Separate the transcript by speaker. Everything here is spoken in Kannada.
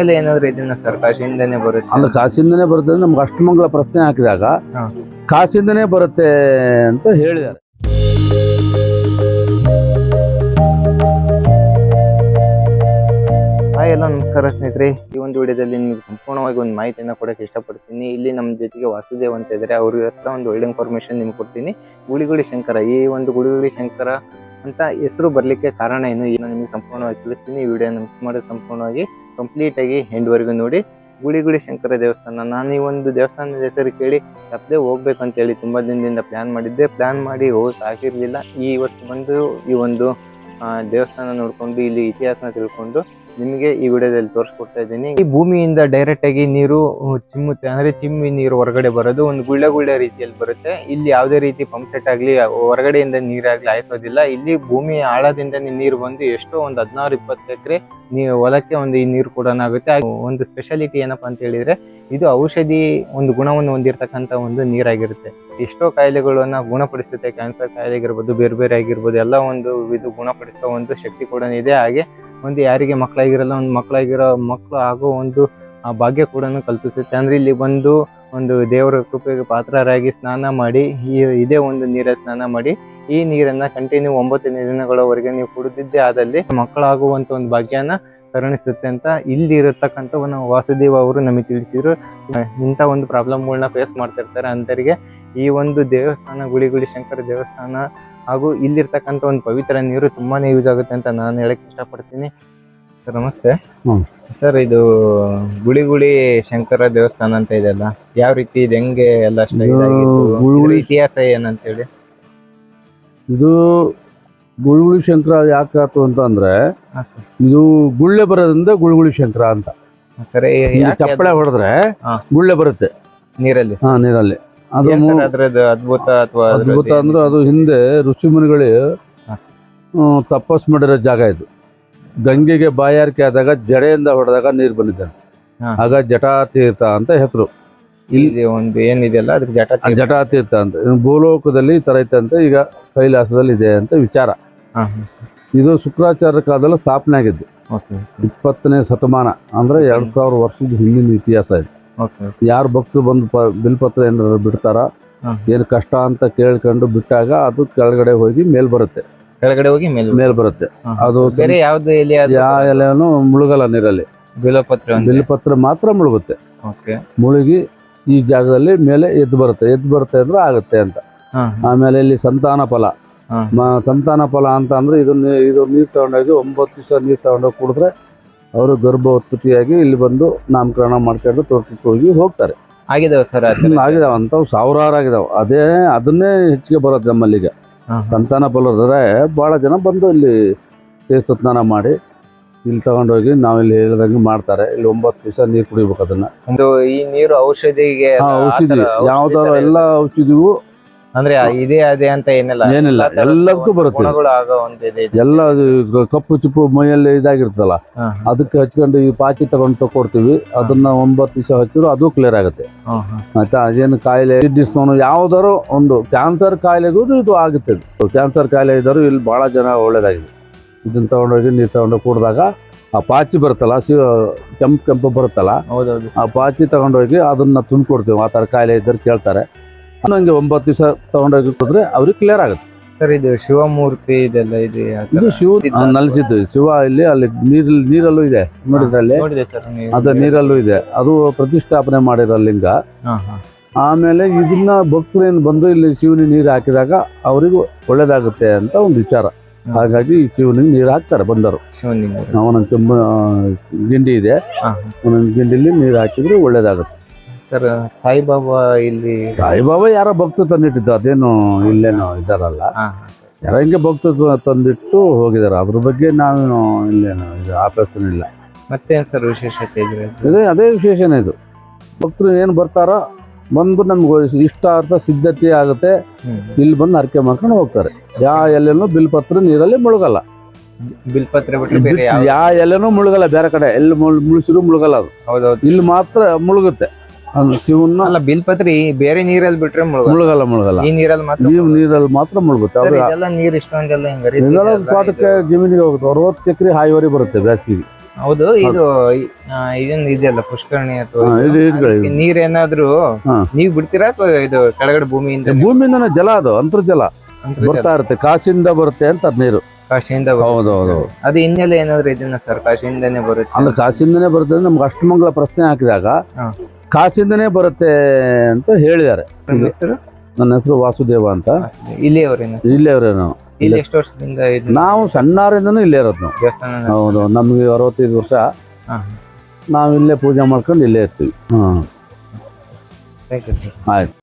Speaker 1: ಎಲ್ಲ ಏನಾದ್ರು ಇದನ್ನ ಸರ್? ಕಾಶಿಯಿಂದನೇ ಬರುತ್ತೆ.
Speaker 2: ಅಂದ್ರೆ ಕಾಶಿಯಿಂದನೇ ಬರುತ್ತೆ ನಮ್ಗೆ ಅಷ್ಟಮಂಗಲ ಪ್ರಶ್ನೆ ಹಾಕಿದಾಗ ಕಾಶಿಯಿಂದನೇ ಬರುತ್ತೆ ಅಂತ ಹೇಳಿದ್ದಾರೆ.
Speaker 1: ಹಾಯ್ ಎಲ್ಲ ನಮಸ್ಕಾರ ಸ್ನೇಹಿತರೆ. ಈ ಒಂದು ವಿಡಿಯೋದಲ್ಲಿ ನಿಮಗೆ ಸಂಪೂರ್ಣವಾಗಿ ಒಂದು ಮಾಹಿತಿಯನ್ನು ಕೊಡಕ್ಕೆ ಇಷ್ಟಪಡ್ತೀನಿ. ಇಲ್ಲಿ ನಮ್ಮ ಜೊತೆಗೆ ವಾಸುದೇವ್ ಅಂತ ಇದ್ದಾರೆ. ಅವ್ರ ಹತ್ರ ಒಂದು ಒಳ್ಳೆ ಇನ್ಫಾರ್ಮೇಶನ್ ನಿಮ್ಗೆ ಕೊಡ್ತೀನಿ. ಗುಳಿಗುಳಿ ಶಂಕರ ಈ ಒಂದು ಗುಳಿಗುಳಿ ಶಂಕರ ಅಂತ ಹೆಸರು ಬರಲಿಕ್ಕೆ ಕಾರಣ ಏನು ಏನು ನಿಮಗೆ ಸಂಪೂರ್ಣವಾಗಿ ತಿಳಿಸ್ತೀನಿ. ಈ ವಿಡಿಯೋನ ಮಿಸ್ ಮಾಡಿ ಸಂಪೂರ್ಣವಾಗಿ ಕಂಪ್ಲೀಟ್ ಆಗಿ ಎಂಡ್ವರೆಗೂ ನೋಡಿ ಗುಳಿಗುಳಿ ಶಂಕರ ದೇವಸ್ಥಾನ. ನಾನು ಈ ಒಂದು ದೇವಸ್ಥಾನದ ಹೆಸರು ಕೇಳಿ ತಪ್ಪದೆ ಹೋಗ್ಬೇಕು ಅಂತ ಹೇಳಿ ತುಂಬಾ ದಿನದಿಂದ ಪ್ಲ್ಯಾನ್ ಮಾಡಿದ್ದೆ. ಪ್ಲ್ಯಾನ್ ಮಾಡಿ ಹೋಗಕ್ ಆಗಿರ್ಲಿಲ್ಲ ಈ ಇವತ್ತು ಬಂದು ಈ ಒಂದು ದೇವಸ್ಥಾನ ನೋಡಿಕೊಂಡು, ಇಲ್ಲಿ ಇತಿಹಾಸನ ತಿಳ್ಕೊಂಡು ನಿಮಗೆ ಈ ವಿಡಿಯೋದಲ್ಲಿ ತೋರಿಸ್ಕೊಡ್ತಾ ಇದ್ದೀನಿ. ಈ ಭೂಮಿಯಿಂದ ಡೈರೆಕ್ಟ್ ಆಗಿ ನೀರು ಚಿಮ್ಮುತ್ತೆ ಅಂದ್ರೆ ಚಿಮ್ಮಿ ನೀರು ಹೊರಗಡೆ ಬರೋದು ಒಂದು ಗುಳ್ಳೆ ಗುಳ್ಳೆ ರೀತಿಯಲ್ಲಿ ಬರುತ್ತೆ. ಇಲ್ಲಿ ಯಾವುದೇ ರೀತಿ ಪಂಪ್ ಸೆಟ್ ಆಗಲಿ, ಹೊರಗಡೆಯಿಂದ ನೀರಾಗ್ಲಿ ಹಾಯಿಸೋದಿಲ್ಲ. ಇಲ್ಲಿ ಭೂಮಿ ಆಳದಿಂದ ನೀರು ಬಂದು ಎಷ್ಟೋ ಒಂದು ಹದಿನಾರು, ಇಪ್ಪತ್ತು ಎಕರೆ ನೀ ಹೊಲಕ್ಕೆ ಒಂದು ಈ ನೀರು ಕೂಡ ಆಗುತ್ತೆ. ಒಂದು ಸ್ಪೆಷಾಲಿಟಿ ಏನಪ್ಪಾ ಅಂತ ಹೇಳಿದ್ರೆ, ಇದು ಔಷಧಿ ಒಂದು ಗುಣವನ್ನು ಹೊಂದಿರತಕ್ಕಂತ ಒಂದು ನೀರಾಗಿರುತ್ತೆ. ಎಷ್ಟೋ ಕಾಯಿಲೆಗಳನ್ನ ಗುಣಪಡಿಸುತ್ತೆ ಕ್ಯಾನ್ಸರ್ ಕಾಯಿಲೆ ಆಗಿರ್ಬೋದು ಬೇರೆ ಬೇರೆ ಆಗಿರ್ಬೋದು, ಎಲ್ಲ ಒಂದು ಇದು ಗುಣಪಡಿಸೋ ಒಂದು ಶಕ್ತಿ ಕೂಡ ಇದೆ. ಹಾಗೆ ಒಂದು ಯಾರಿಗೆ ಮಕ್ಕಳಾಗಿರಲ್ಲ, ಒಂದು ಮಕ್ಕಳಾಗಿರೋ ಮಕ್ಕಳು ಆಗೋ ಒಂದು ಭಾಗ್ಯ ಕೂಡ ಕಲ್ಪಿಸುತ್ತೆ. ಅಂದರೆ ಇಲ್ಲಿ ಬಂದು ಒಂದು ದೇವರ ಕೃಪೆಗೆ ಪಾತ್ರರಾಗಿ ಸ್ನಾನ ಮಾಡಿ, ಈ, ಇದೇ ಒಂದು ನೀರ ಸ್ನಾನ ಮಾಡಿ, ಈ ನೀರನ್ನು ಕಂಟಿನ್ಯೂ ಒಂಬತ್ತು ದಿನಗಳವರೆಗೆ ನೀವು ಕುಡಿದಿದ್ದೇ ಆದಲ್ಲಿ ಮಕ್ಕಳಾಗುವಂಥ ಒಂದು ಭಾಗ್ಯನ ಕರುಣಿಸುತ್ತೆ ಅಂತ ಇಲ್ಲಿ ಇರತಕ್ಕಂಥ ಒಂದು ವಾಸುದೇವ ಅವರು ನಮಗೆ ತಿಳಿಸಿದ್ರು. ಇಂಥ ಒಂದು ಪ್ರಾಬ್ಲಮ್ಗಳನ್ನ ಫೇಸ್ ಮಾಡ್ತಿರ್ತಾರೆ ಅಂತರಿಗೆ ಈ ಒಂದು ದೇವಸ್ಥಾನ, ಗುಳಿಗುಳಿ ಶಂಕರ ದೇವಸ್ಥಾನ ಹಾಗೂ ಇಲ್ಲಿರ್ತಕ್ಕಂಥ ಒಂದು ಪವಿತ್ರ ನೀರು ತುಂಬಾನೇ ಯೂಸ್ ಆಗುತ್ತೆ ಅಂತ ನಾನು ಹೇಳಕ್ ಇಷ್ಟಪಡ್ತೀನಿ. ಸರ್ ನಮಸ್ತೆ. ಸರ್ ಇದು ಗುಳಿಗುಳಿ ಶಂಕರ ದೇವಸ್ಥಾನ ಅಂತ ಇದೆಲ್ಲ ಯಾವ ರೀತಿ ಇದು? ಹೆಂಗೆ ಎಲ್ಲ?
Speaker 2: ಗುಳಿಗುಳಿ-
Speaker 1: ಇತಿಹಾಸ ಏನಂತ ಹೇಳಿ
Speaker 2: ಇದು ಗುಳಿಗುಳಿ ಶಂಕರ ಯಾಕೆ ಆತು ಅಂತ ಅಂದ್ರೆ ಇದು ಗುಳ್ಳೆ ಬರೋದ್ರಿಂದ ಗುಳಿಗುಳಿ ಶಂಕರ ಅಂತ.
Speaker 1: ಸರಿ
Speaker 2: ಚಪ್ಪಳೆ ಹೊಡೆದ್ರೆ. ಗುಳ್ಳೆ ಬರುತ್ತೆ.
Speaker 1: ನೀರಲ್ಲಿ
Speaker 2: ಹಾ ನೀರಲ್ಲಿ.
Speaker 1: ಅದ್ರದ್ದು ಅದ್ಭುತ ಅಥವಾ
Speaker 2: ಅದ್ಭುತ ಅಂದ್ರೆ ಅದು ಹಿಂದೆ ಋಷಿ ಮುನಿಗಳು
Speaker 1: ಹಾ ಸರ್.
Speaker 2: ಹ್ಮ್, ತಪಸ್ ಮಾಡಿರೋ ಜಾಗ ಇದು. ಗಂಗೆಗೆ ಬಾಯಾರಿಕೆ ಆದಾಗ ಜಡೆಯಿಂದ ಹೊಡೆದಾಗ ನೀರು ಬಂದಿದೆ.
Speaker 1: ಹಾ.
Speaker 2: ಆಗ ಜಟಾತೀರ್ಥ ಅಂತ ಹೆಸರು.
Speaker 1: ಇಲ್ಲಿ ಒಂದು ಏನಿದೆಯಲ್ಲ ಅದಕ್ಕೆ ಜಟ
Speaker 2: ಜಟಾತೀರ್ಥ ಅಂತ. ಭೂಲೋಕದಲ್ಲಿ ಈ ತರ ಐತೆ ಅಂತ ಈಗ ಕೈಲಾಸದಲ್ಲಿ ಇದೆ ಅಂತ ವಿಚಾರ. ಇದು ಶುಕ್ರಾಚಾರ್ಯ ಕಾಲದಲ್ಲಿ ಸ್ಥಾಪನೆ ಆಗಿದ್ದು. ಇಪ್ಪತ್ತನೇ ಶತಮಾನ ಅಂದ್ರೆ ಎರಡ್ ಸಾವಿರ ವರ್ಷದ ಹಿಂದಿನ ಇತಿಹಾಸ ಇದು. ಯಾರು ಭಕ್ತರು ಬಂದು ಪ ಬಿಲ್ಪತ್ರ ಏನಾದ್ರು ಬಿಡ್ತಾರ. ಏನು ಕಷ್ಟ ಅಂತ ಕೇಳ್ಕೊಂಡು ಬಿಟ್ಟಾಗ ಅದು ಕೆಳಗಡೆ ಹೋಗಿ ಮೇಲ್ ಬರುತ್ತೆ.
Speaker 1: ಕೆಳಗಡೆ ಹೋಗಿ ಮೇಲೆ
Speaker 2: ಮೇಲ್ ಬರುತ್ತೆ. ಅದು
Speaker 1: ಬೇರೆ ಯಾವ್ದು ಎಲೆ
Speaker 2: ಯಾವ ಎಲೆನೂ ಮುಳುಗಲ್ಲ ನೀರಲ್ಲಿ.
Speaker 1: ಬಿಲ್ಪತ್ರ ಬಿಲ್
Speaker 2: ಬಿಲ್ಪತ್ರ ಮಾತ್ರ ಮುಳುಗುತ್ತೆ. ಮುಳುಗಿ ಈ ಜಾಗದಲ್ಲಿ ಮೇಲೆ ಎದ್ದು ಬರುತ್ತೆ. ಎದ್ದು ಬರುತ್ತೆ ಅಂದ್ರೆ ಆಗುತ್ತೆ ಅಂತ. ಆಮೇಲೆ ಇಲ್ಲಿ ಸಂತಾನ ಫಲ. ಸಂತಾನ ಫಲ ಅಂತ ಅಂದ್ರೆ ಇದು ನೀ- ಇದು ನೀರು ತಗೊಂಡೋಗಿ ಒಂಬತ್ತು ದಿವಸ ನೀರು ತಗೊಂಡೋಗಿ ಕುಡಿದ್ರೆ ಅವರು ಗರ್ಭೋತ್ಪತ್ತಿಯಾಗಿ ಇಲ್ಲಿ ಬಂದು ನಾಮಕರಣ ಮಾಡ್ಕೊಂಡು ತೋಟಕ್ಕೆ ಹೋಗಿ ಹೋಗ್ತಾರೆ.
Speaker 1: ಆಗಿದಾವೆ ಸರ್
Speaker 2: ಆಗಿದಾವಂತ ಆಗಿದಾವ. ಅಂಥವು ಸಾವಿರಾರು ಆಗಿದಾವ. ಅದೇ ಅದನ್ನೇ ಹೆಚ್ಚಿಗೆ ಬರೋದು ನಮ್ಮಲ್ಲಿಗೆ ಸಂತಾನ ಬಲ್ಲದ್ರೆ ಭಾಳ ಜನ ಬಂದು ಇಲ್ಲಿ ತೀರ್ಥ ಸ್ನಾನ ಮಾಡಿ ಇಲ್ಲಿ ತಗೊಂಡೋಗಿ ನಾವಿಲ್ಲಿ ಹೇಳಿದಂಗೆ ಮಾಡ್ತಾರೆ. ಇಲ್ಲಿ ಒಂಬತ್ತು ದಿವಸ ನೀರು ಕುಡಿಬೇಕು ಅದನ್ನ.
Speaker 1: ಈ ನೀರು ಔಷಧಿಗೆ
Speaker 2: ಔಷಧಿ. ಯಾವ್ದಾರ
Speaker 1: ಥರ
Speaker 2: ಎಲ್ಲ ಔಷಧಿಗೂ
Speaker 1: ಅಂದ್ರೆ ಇದೇ ಅದೇ ಅಂತ ಏನಿಲ್ಲ.
Speaker 2: ಏನಿಲ್ಲ, ಎಲ್ಲದಕ್ಕೂ ಬರುತ್ತೆ.
Speaker 1: ಗುಣಗಳು ಆಗೋ ಒಂದು ಇದೆ.
Speaker 2: ಎಲ್ಲ ಅದು ಕಪ್ಪು ಚಿಪ್ಪು ಮೈಯಲ್ಲಿ ಇದಾಗಿರ್ತಲ್ಲ ಅದಕ್ಕೆ ಹಚ್ಕೊಂಡು ಈ ಪಾಚಿ ತಗೊಂಡು ತಗೊಡ್ತೀವಿ ಅದನ್ನ ಒಂಬತ್ತು ದಿವಸ ಹಚ್ಚಿದ್ರು ಅದು ಕ್ಲಿಯರ್ ಆಗುತ್ತೆ. ಆಯ್ತಾ? ಅದೇನು ಕಾಯಿಲೆ ಕಿಡ್ನಿ ಯಾವ್ದಾರು ಒಂದು ಕ್ಯಾನ್ಸರ್ ಕಾಯಿಲೆಗೂ ಇದು ಆಗುತ್ತೆ. ಕ್ಯಾನ್ಸರ್ ಕಾಯಿಲೆ ಇದ್ದಾರು ಇಲ್ಲಿ ಬಹಳ ಜನ ಒಳ್ಳೇದಾಗಿದೆ. ಇದನ್ನ ತಗೊಂಡೋಗಿ ನೀರು ತಗೊಂಡು ಕುಡಿದಾಗ ಆ ಪಾಚಿ ಬರುತ್ತಲ್ಲ ಸಿ ಕೆಂಪು ಕೆಂಪು ಬರುತ್ತಲ್ಲ ಆ ಪಾಚಿ ತಗೊಂಡೋಗಿ ಅದನ್ನ ತುಂಬಿಕೊಡ್ತೀವಿ. ಆ ಥರ ಕಾಯಿಲೆ ಇದ್ದರೆ ಕೇಳ್ತಾರೆ. ಹಂಗೆ ಒಂಬತ್ತು ದಿವಸ ತಗೊಂಡೋಗಿ ಕೊಟ್ಟರೆ ಅವ್ರಿಗೆ ಕ್ಲಿಯರ್ ಆಗುತ್ತೆ.
Speaker 1: ಸರ್ ಇದು ಶಿವಮೂರ್ತಿ ಇದೆಲ್ಲ ಇದೆ?
Speaker 2: ಇದು ಶಿವ. ನಲಿಸಿದ್ದು. ಶಿವ ಇಲ್ಲಿ ಅಲ್ಲಿ ನೀರಲ್ಲಿ ನೀರಲ್ಲೂ ಇದೆ ನೋಡಿದ್ರಲ್ಲಿ?
Speaker 1: ನೋಡಿದೆ ಸರ್ ನೀವು
Speaker 2: ಅದ ನೀರಲ್ಲೂ ಇದೆ. ಅದು ಪ್ರತಿಷ್ಠಾಪನೆ ಮಾಡಿರೋ ಲಿಂಗ.
Speaker 1: ಹಾ, ಹಾ.
Speaker 2: ಆಮೇಲೆ ಇದನ್ನ ಭಕ್ತರು ಏನು ಬಂದು ಇಲ್ಲಿ ಶಿವನಿಗೆ ನೀರು ಹಾಕಿದಾಗ ಅವರಿಗೂ ಒಳ್ಳೇದಾಗುತ್ತೆ ಅಂತ ಒಂದು ವಿಚಾರ. ಹಾಗಾಗಿ ಈ ಶಿವನಿಗೆ ನೀರು ಹಾಕ್ತಾರೆ ಬಂದರು.
Speaker 1: ಶಿವಲಿಂಗ
Speaker 2: ಅವನ ತುಂಬ ಗಿಂಡಿ ಇದೆ.
Speaker 1: ಹಾ,
Speaker 2: ಒಂದೊಂದು ಗಿಂಡಿಲಿ ನೀರು ಹಾಕಿದ್ರೆ ಒಳ್ಳೇದಾಗುತ್ತೆ.
Speaker 1: ಸರ್ ಸಾಯಿಬಾಬಾ ಇಲ್ಲಿ
Speaker 2: ಸಾಯಿಬಾಬಾ ಯಾರೋ ಭಕ್ತರು ತಂದಿಟ್ಟಿದ್ದು ಅದೇನು ಇಲ್ಲೇನೋ ಇದಾರಲ್ಲ. ಯಾರ ಹಿಂಗೆ ಭಕ್ತರು ತಂದಿಟ್ಟು ಹೋಗಿದ್ದಾರೆ ಅದ್ರ ಬಗ್ಗೆ ನಾವೇನು ಇಲ್ಲೇನು ಇದು ಆಪರೇಷನ್ ಇಲ್ಲ.
Speaker 1: ಮತ್ತೆ ಸರ್ ವಿಶೇಷತೆ ಇದ್ರೆ?
Speaker 2: ಇದೇ ಅದೇ ವಿಶೇಷನೇ ಇದು. ಭಕ್ತರು ಏನು ಬರ್ತಾರೋ ಬಂದು ನಮ್ಗೆ ಇಷ್ಟ ಅರ್ಥ ಸಿದ್ಧತೆ ಆಗುತ್ತೆ. ಇಲ್ಲಿ ಬಂದು ಹರಕೆ ಮಾಡ್ಕೊಂಡು ಹೋಗ್ತಾರೆ. ಯಾ ಎಲ್ಲೇನೂ ಬಿಲ್ ಪತ್ರ ನೀರಲ್ಲಿ ಮುಳುಗಲ್ಲ.
Speaker 1: ಬಿಲ್ಪತ್ರೆ ಬಿಟ್ರೆ ಬೇರೆ ಯಾವ
Speaker 2: ಎಲೆನೂ ಮುಳುಗಲ್ಲ ಬೇರೆ ಕಡೆ. ಎಲ್ಲಿ ಮುಳು ಮುಳುಸಿರು ಮುಳುಗಲ್ಲ ಅದು.
Speaker 1: ಹೌದೌದು.
Speaker 2: ಇಲ್ಲಿ ಮಾತ್ರ ಮುಳುಗುತ್ತೆ. ಶಿವನ್ನ
Speaker 1: ಅಲ್ಲ ಬಿಲ್ಪತ್ರಿ ಬೇರೆ ನೀರಲ್ಲಿ ಬಿಟ್ರೆ ಮುಳುಗ
Speaker 2: ಮುಳುಗಲ್ಲ ಮುಳುಗಲ್ಲ.
Speaker 1: ಈ ನೀರಲ್ಲಿ ಮಾತ್ರ
Speaker 2: ನೀವು ನೀರಲ್ಲಿ ಮಾತ್ರ ಮುಳುಗುತ್ತೆ.
Speaker 1: ಇದೆಲ್ಲ ನೀರು ಇಷ್ಟೊಂದೆಲ್ಲ ಹಿಂಗ್ ಹರಿತಿದೆ
Speaker 2: ಇದೆಲ್ಲ
Speaker 1: ಅಲ್ಲ,
Speaker 2: ಜಮೀನಿಗೆ ಹೋಗುತ್ತೆ. ಅರವತ್ತು ಎಕರೆ ಹಾಯಿವರಿ ಬರುತ್ತೆ ಬೇಸಿಗೆಗೆ
Speaker 1: ಹೌದು ಇದು ಇದೊಂದು ಇದೆಯಲ್ಲ ಪುಷ್ಕರಣಿ ಅಥವಾ ನೀರೇನಾದ್ರೂ. ನೀವ್ ಬಿಡ್ತೀರಾ ಅಥವಾ ಇದು ಕೆಳಗಡೆ ಭೂಮಿಯಿಂದ
Speaker 2: ಭೂಮಿಯಿಂದ ಜಲ ಅದು ಅಂತರ್ಜಲ. ಬರ್ತಾ ಇರುತ್ತೆ ಕಾಶಿಂದ ಬರುತ್ತೆ ಅಂತ ನೀರು.
Speaker 1: ಕಾಶಿಯಿಂದ.
Speaker 2: ಹೌದು ಹೌದು
Speaker 1: ಅದು ಹಿನ್ನೆಲೆ ಏನಾದ್ರು ಇದನ್ನ ಸರ್ ಕಾಶಿಯಿಂದನೇ ಬರುತ್ತೆ?
Speaker 2: ಅಂದ್ರೆ ಕಾಶಿಂದನೇ ಬರುತ್ತೆ ನಮ್ಗೆ ಅಷ್ಟಮಂಗಲ ಪ್ರಶ್ನೆ ಹಾಕಿದಾಗ
Speaker 1: ಹಾ.
Speaker 2: ಕಾಶಿಂದನೇ ಬರುತ್ತೆ ಅಂತ ಹೇಳಿದ್ದಾರೆ.
Speaker 1: ನಿಮ್ಮ ಹೆಸರು?
Speaker 2: ನನ್ನ ಹೆಸರು ವಾಸುದೇವ ಅಂತ.
Speaker 1: ಇಲ್ಲೇ ಅವ್ರೇನ
Speaker 2: ಇಲ್ಲೇ ಅವ್ರೆ ನಾವು.
Speaker 1: ಇಲ್ಲಿ ಎಷ್ಟು ವರ್ಷದಿಂದ ಇದು?
Speaker 2: ನಾವು ಸಣ್ಣಾರಿಂದನೂ ಇಲ್ಲೇ ಇರೋದು ನಾವು.
Speaker 1: ದೇವಸ್ಥಾನ
Speaker 2: ಹೌದು ನಮ್ಗೆ ಅರವತ್ತೈದು ವರ್ಷ.
Speaker 1: ಹಾ
Speaker 2: ನಾವು ಇಲ್ಲೇ ಪೂಜೆ ಮಾಡ್ಕೊಂಡು ಇಲ್ಲೇ ಇರ್ತೀವಿ. ಹಾಂ
Speaker 1: ಥ್ಯಾಂಕ್ ಯು ಸರ್
Speaker 2: ಆಯ್ತು.